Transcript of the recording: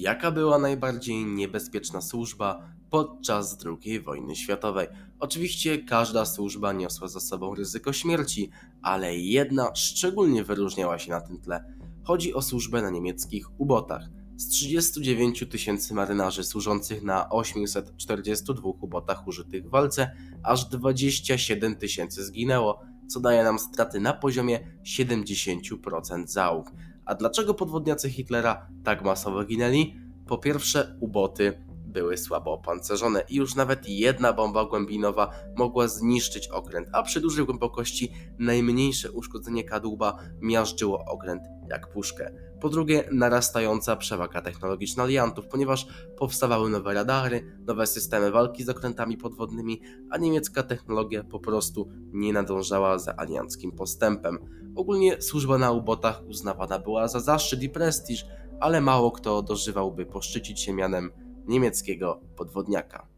Jaka była najbardziej niebezpieczna służba podczas II wojny światowej? Oczywiście każda służba niosła za sobą ryzyko śmierci, ale jedna szczególnie wyróżniała się na tym tle. Chodzi o służbę na niemieckich ubotach. Z 39 tysięcy marynarzy służących na 842 ubotach użytych w walce, aż 27 tysięcy zginęło, co daje nam straty na poziomie 70% załóg. A dlaczego podwodniacy Hitlera tak masowo ginęli? Po pierwsze, uboty były słabo opancerzone i już nawet jedna bomba głębinowa mogła zniszczyć okręt, a przy dużej głębokości najmniejsze uszkodzenie kadłuba miażdżyło okręt jak puszkę. Po drugie, narastająca przewaga technologiczna aliantów, ponieważ powstawały nowe radary, nowe systemy walki z okrętami podwodnymi, a niemiecka technologia po prostu nie nadążała za alianckim postępem. Ogólnie służba na ubotach uznawana była za zaszczyt i prestiż, ale mało kto dożywałby poszczycić się mianem niemieckiego podwodniaka.